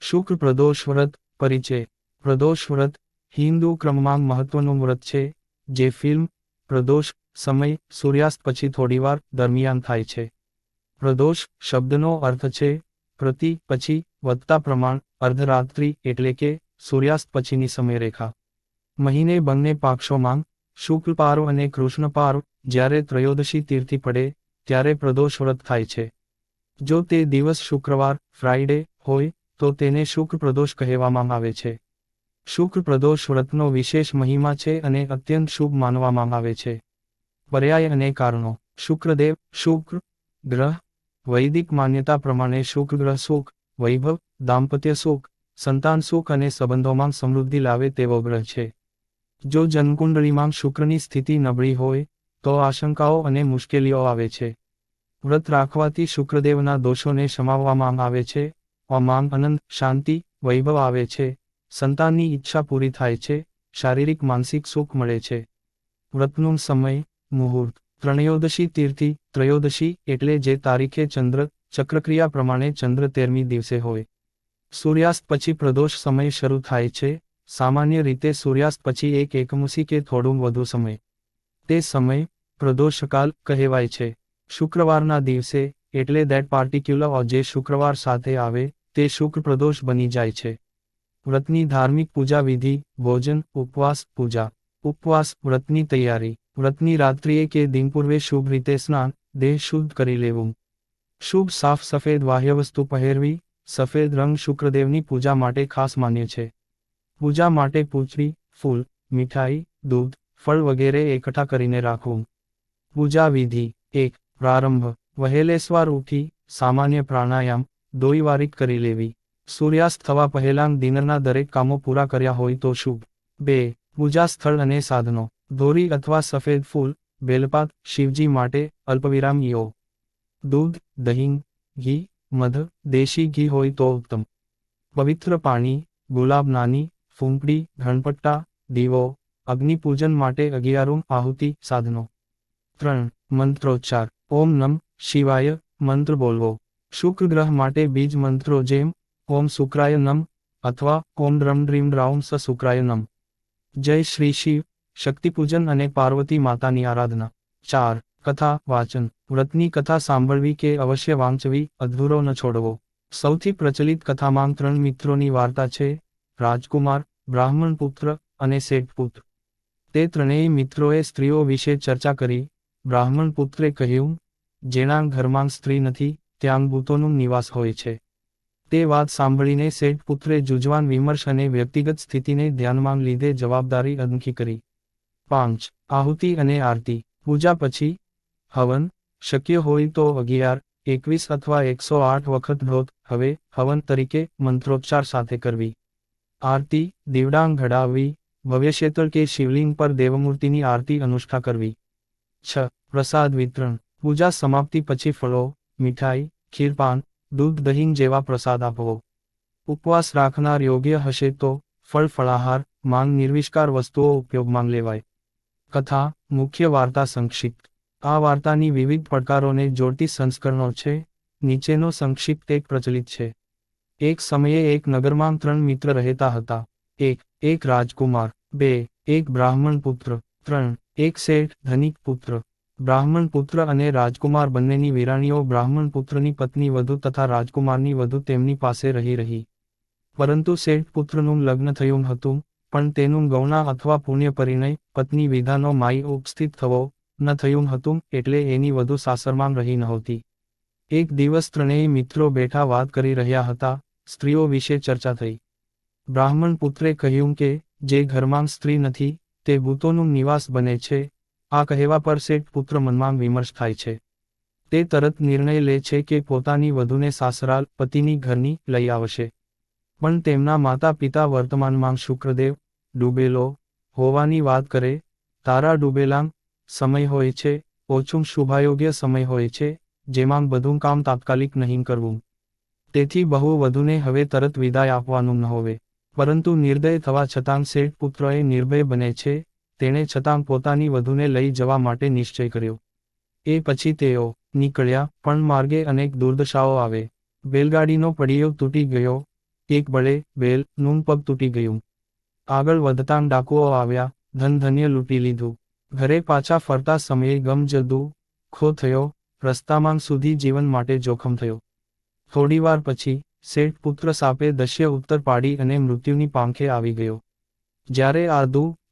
શુક્ર પ્રદોષ વ્રત, પરિચય. પ્રદોષ વ્રત, હિન્દુ ક્રમમાં મહત્વનું વ્રત છે, જે ફિલ્મ, પ્રદોષ, સમય, સૂર્યાસ્ત પછી થોડીવાર દરમિયાન થાય છે. પ્રદોષ શબ્દનો અર્થ છે, પ્રતિ પછી વધતા પ્રમાણ, અર્ધરાત્રિ એટલે કે સૂર્યાસ્ત પછીની સમયરેખા. મહિને બંને પાક્ષોમાં શુક્લ પારો અને કૃષ્ણ પારો જ્યારે ત્રયોદશી તીર્થી પડે, ત્યારે પ્રદોષ વ્રત થાય છે. જો તે દિવસ શુક્રવાર, ફ્રાઇડે હોય તો તેને શુક્ર પ્રદોષ કહેવામાં આવે છે. શુક્ર પ્રદોષ વ્રતનો વિશેષ મહિમા છે અને અત્યંત શુભ માનવામાં આવે છે. પર્યાય અને કારણો. શુક્રદેવ, શુક્ર, ગ્રહ, વૈદિક માન્યતા પ્રમાણે શુક્ર ગ્રહ સુખ, વૈભવ, દાંપત્ય સુખ, સંતાન સુખ અને સંબંધોમાં સમૃદ્ધિ લાવે તેવો ગ્રહ છે. જો જન્મકુંડળીમાં શુક્રની સ્થિતિ નબળી હોય, તો આશંકાઓ અને મુશ્કેલીઓ આવે છે. વ્રત રાખવાથી શુક્રદેવના દોષોને સમાવવામાં આવે છે ઓમાં આનંદ, શાંતિ, વૈભવ આવે છે. સંતાનની ઈચ્છા પૂરી થાય છે. શારીરિક, માનસિક સુખ મળે છે. વ્રતનો સમય, મુહૂર્ત. ત્રણયોદશી તીર્થી, ત્રયોદશી એટલે જે તારીખે ચંદ્ર, ચક્રક્રિયા પ્રમાણે ચંદ્ર તેરમી દિવસે હોય. સૂર્યાસ્ત પછી પ્રદોષ સમય શરૂ થાય છે. સામાન્ય રીતે સૂર્યાસ્ત પછી એક એકમુસી કે થોડું વધુ સમય. તે સમય, પ્રદોષકાલ કહેવાય છે. શુક્રવારના દિવસે, એટલે દેટ પાર્ટિક્યુલર જે શુક્રવાર સાથે આવે તે શુક્ર પ્રદોષ બની જાય છે. વ્રતની ધાર્મિક પૂજા વિધિ, ભોજન, ઉપવાસ, પૂજા. ઉપવાસ, વ્રતની તૈયારી. વ્રતની રાત્રિએ કે દિન પૂર્વે શુભ રીતે સ્નાન, દેહ શુદ્ધ કરી લેવું. શુભ સાફ સફેદ બાહ્યવસ્તુ પહેરવી, સફેદ રંગ શુક્રદેવની પૂજા માટે ખાસ માન્ય છે. પૂજા માટે પૂછડી, ફૂલ, મીઠાઈ, દૂધ, ફળ વગેરે એકઠા કરીને રાખવું. પૂજા વિધિ. એક, પ્રારંભ. વહેલેસવાર ઉઠી, સામાન્ય પ્રાણાયામ દોઈવારીક કરી લેવી. સૂર્યાસ્ત થવા પહેલાં દિનરના દરેક કામો પૂરા કર્યા હોય તો શુભ. બે, પૂજા સ્થળ અને સાધનો. ધોરી અથવા સફેદ ફૂલ, બેલપાત, શિવજી માટે અલ્પવિરામ યો દૂધ, દહીં, ઘી, મધ, દેશી ઘી હોય તો ઉત્તમ. પવિત્ર પાણી, ગુલાબ નાની, ફૂંકડી ઘણપટ્ટા દીવો, અગ્નિપૂજન માટે અગિયારું આહુતિ સાધનો. ત્રણ, મંત્રોચ્ચાર. ઓમ નમ શિવાય, મંત્ર બોલવો. શુક્ર ગ્રહ માટે બીજ મંત્રો જેમ, ઓમ શુક્રાય નમ અથવા ઓમ ડ્રમ ડ્રીમ ડ્રાઉમ સ શુક્રાય નમ જય શ્રી શિવ, શક્તિપૂજન અને પાર્વતી માતાની આરાધના. ચાર, કથા, વાચન. વ્રતની કથા સાંભળવી કે અવશ્ય વાંચવી, અધૂરો ન છોડવો. સૌથી પ્રચલિત કથામાં ત્રણ મિત્રોની વાર્તા છે, રાજકુમાર, બ્રાહ્મણ પુત્ર અને શેઠ પુત્ર. તે ત્રણેય મિત્રોએ સ્ત્રીઓ વિશે ચર્ચા કરી. બ્રાહ્મણ પુત્રે કહ્યું, જેના ઘરમાં સ્ત્રી નથી ત્યાં નિવાસ હોય છે. તે વાત સાંભળીને શેઠ પુત્રે જુજવાન વિમર્શ અને વ્યક્તિગત સ્થિતિને ધ્યાનમાં લીધે જવાબદારી અનખી કરી. પાંચ, આહુતિ અને આરતી. પૂજા પછી, હવન, શક્ય હોય તો અગિયાર, એકવીસ અથવા એકસો આઠ વખત ધોત હવે, હવન તરીકે મંત્રોચ્ચાર સાથે કરવી. આરતી, દીવડાંગ ઘડાવવી ભવ્યક્ષેત્ર કે શિવલિંગ પર દેવમૂર્તિની આરતી અનુષ્ઠા કરવી. છ, પ્રસાદ વિતરણ. પૂજા સમાપ્તિ પછી ફળો મીઠાઈ ખીરપાન દૂધ, દહીં જેવા પ્રસાદ આપવો. ઉપવાસ રાખનાર યોગ્ય હશે તો ફળ, ફળાહાર, માંગ, નિર્વિષ્કાર વસ્તુઓ ઉપયોગમાં લેવાય. કથા, મુખ્ય વાર્તા સંક્ષિપ્ત. આ વાર્તાની વિવિધ પડકારોને જોડતી સંસ્કરણો છે. નીચેનો સંક્ષિપ્ત એક પ્રચલિત છે. એક સમયે એક નગરમાં ત્રણ મિત્ર રહેતા હતા. એક એક રાજકુમાર. બે, એક બ્રાહ્મણ પુત્ર. ત્રણ, એક શેઠ ધનિક પુત્ર. બ્રાહ્મણ પુત્ર અને રાજકુમાર બંનેની વીરાણીઓ બ્રાહ્મણ પુત્રની પત્ની વધુ તથા રાજકુમારની વધુ તેમની પાસે રહી રહી. પરંતુ શેઠ પુત્રનું લગ્ન થયું હતું, પણ તેનું ગૌણા અથવા પુણ્ય પરિણય, પત્ની વિધાનો માઈ ઉપસ્થિત થવો ન થયું હતું, એટલે એની વધુ સાસરમાં રહી નહોતી એક દિવસ ત્રણેય મિત્રો બેઠા વાત કરી રહ્યા હતા, સ્ત્રીઓ વિશે ચર્ચા થઈ. બ્રાહ્મણ પુત્રે કહ્યું કે, જે ઘરમાં સ્ત્રી નથી, તે ભૂતોનું નિવાસ બને છે આ કહેવા પર શેઠ પુત્ર મનમાં વિમર્શ થાય છે. તે તરત નિર્ણય લે છે કે પોતાની વધુને સાસરાલ પતિની ઘરની લઈ આવશે. પણ તેમના માતા પિતા વર્તમાનમાં શુક્રદેવ, ડૂબેલો હોવાની વાત કરે, તારા ડૂબેલાં સમય હોય છે, ઓછું શુભાયોગ્ય સમય હોય છે, જેમાં બધું કામ તાત્કાલિક નહીં કરવું. તેથી બહુ વધુને હવે તરત વિદાય આપવાનું ન હોવે. પરંતુ નિર્દય થવા છતાં શેઠ પુત્રએ નિર્ભય બને છે તેણે છતાં પોતાની વધુને લઈ જવા માટે નિશ્ચય કર્યો. એ પછી તેઓ નીકળ્યા, પણ માર્ગે અનેક દુર્દશાઓ આવે. બેલગાડીનો પડિયો તૂટી ગયો. એક બળે બેલનું પગ તૂટી ગયું. આગળ વધતાં ડાકુઓ આવ્યા, ધનધન્ય લૂંટી લીધું. ઘરે પાછા ફરતા સમયે ગમજદુ ખો થયો, રસ્તામાં સુધી જીવન માટે જોખમ થયો. થોડીવાર પછી, શેઠ પુત્ર સાપે દશ્ય ઉત્તર પાડી અને મૃત્યુની પાંખે આવી ગયો. જ્યારે આ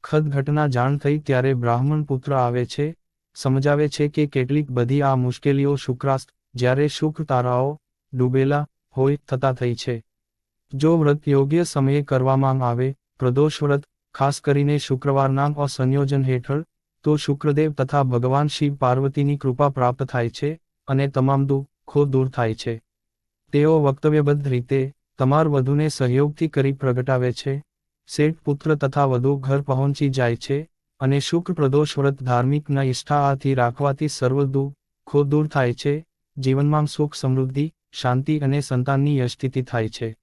દુઃખદ ઘટના જાણ થઈ ત્યારે બ્રાહ્મણ પુત્ર આવે છે, સમજાવે છે કે કેટલીક બધી આ મુશ્કેલીઓ શુક્રાસ્ત, જ્યારે શુક્ર તારાઓ ડૂબેલા હોય થતા થઈ છે. જો વ્રત યોગ્ય સમયે કરવામાં આવે, પ્રદોષ વ્રત, ખાસ કરીને શુક્રવારના અસંયોજન હેઠળ, તો શુક્રદેવ તથા ભગવાન શિવ પાર્વતીની કૃપા પ્રાપ્ત થાય છે અને તમામ દુઃખો દૂર થાય છે. તેઓ વક્તવ્યબદ્ધ રીતે તમાર વધુને સહયોગથી કરી પ્રગટાવે છે. શેઠ પુત્ર તથા વધુ ઘર પહોંચી જાય છે અને શુક્ર પ્રદોષ વ્રત ધાર્મિકના ન ઇષ્ઠાથી રાખવાથી સર્વ દુઃખો દૂર થાય છે, જીવનમાં સુખ, સમૃદ્ધિ, શાંતિ અને સંતાનની યશસ્થિતિ થાય છે.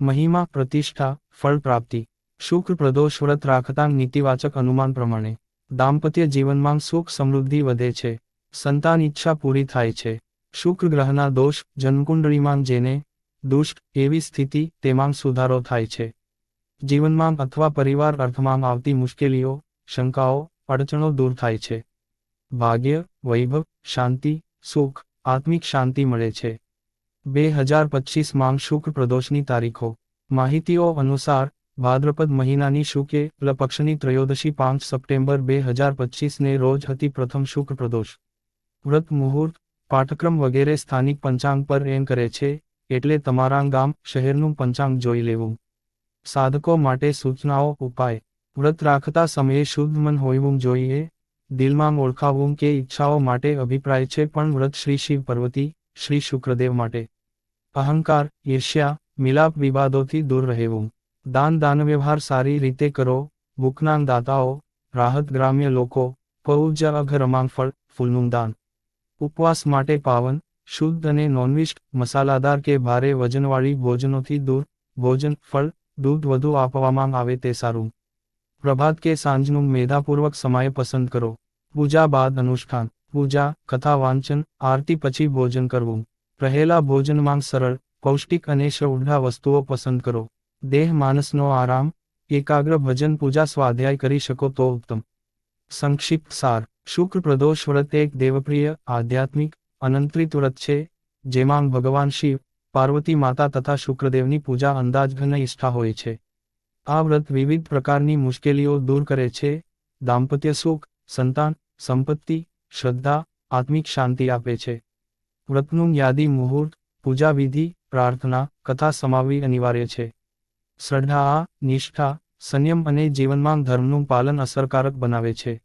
મહિમા, પ્રતિષ્ઠા, ફળ પ્રાપ્તિ. શુક્ર પ્રદોષ વ્રત રાખતા નીતિવાચક અનુમાન પ્રમાણે દાંપત્ય જીવનમાં સુખ, સમૃદ્ધિ વધે છે. સંતાન ઈચ્છા પૂરી થાય છે. શુક્ર ગ્રહના દોષ જન્મકુંડળીમાં જેને દુષ્ટ એવી સ્થિતિ તેમાં સુધારો થાય છે. જીવનમાં અથવા પરિવાર અર્થમાં આવતી મુશ્કેલીઓ, શંકાઓ, અડચણો દૂર થાય છે. ભાગ્ય, વૈભવ, શાંતિ, સુખ, આત્મિક શાંતિ મળે છે. બે હજાર પચીસમાં શુક્ર પ્રદોષની તારીખો. માહિતીઓ અનુસાર, ભાદ્રપદ મહિનાની શુકે લપક્ષની ત્રયોદશી પાંચ સપ્ટેમ્બર બે હજાર પચીસને રોજ હતી પ્રથમ શુક્ર પ્રદોષ. વ્રત મુહૂર્ત, પાઠક્રમ વગેરે સ્થાનિક પંચાંગ પર એમ કરે છે, એટલે તમારા ગામ, શહેરનું પંચાંગ જોઈ લેવું. સાધકો માટે સૂચનાઓ ઉપાય. વ્રત રાખતા સમયે શુદ્ધ મન હોવું જોઈએ. દિલમાં ઓળખાવવું કે ઈચ્છાઓ માટે અભિપ્રાય છે પણ વ્રત શ્રી શિવ પર્વતી, શ્રી શુક્રદેવ માટે. અહંકાર, ઈર્ષ્યા, મિલાપ વિવાદોથી દૂર રહેવું. દાન દાનવ્યવહાર સારી રીતે કરો. ભૂખનાન દાતાઓ, રાહત ગ્રામ્ય લોકો પૌજ અઘરમાંગ ફળ, ફૂલનું દાન. ઉપવાસ માટે પાવન, શુદ્ધ અને નોનવિષ્ટ મસાલાદાર કે ભારે વજનવાળી ભોજનોથી દૂર. ભોજન, ફળ દૂધ વધુ આપવામાં આવે તે સારું. પ્રભાત કે સાંજનું મેધાપૂર્વક સમય પસંદ કરો. પૂજા બાદ અનુષ્ઠાન, પૂજા, કથા, વાંચન, આરતી પછી ભોજન કરવું. રહેલા ભોજનમાં સરળ, પૌષ્ટિક અને શૌઢા વસ્તુઓ પસંદ કરો. દેહ માનસનો આરામ, એકાગ્ર ભજન, પૂજા, સ્વાધ્યાય કરી શકો તો ઉત્તમ. સંક્ષિપ્ત સાર, શુક્ર પ્રદોષ વ્રત એક દેવપ્રિય, આધ્યાત્મિક, અનંત્રિત વ્રત છે, જેમાં ભગવાન શિવ પાર્વતી માતા તથા શુક્રદેવની પૂજા અંદાજઘન નિષ્ઠા હોય છે. આ વ્રત વિવિધ પ્રકારની મુશ્કેલીઓ દૂર કરે છે. દાંપત્ય સુખ, સંતાન, સંપત્તિ, શ્રદ્ધા, આત્મિક શાંતિ આપે છે. વ્રતનું યાદી, મુહૂર્ત, પૂજા વિધિ, પ્રાર્થના, કથા સમાવવી અનિવાર્ય છે. શ્રદ્ધા, નિષ્ઠા, સંયમ અને જીવનમાં ધર્મનું પાલન અસરકારક બનાવે છે.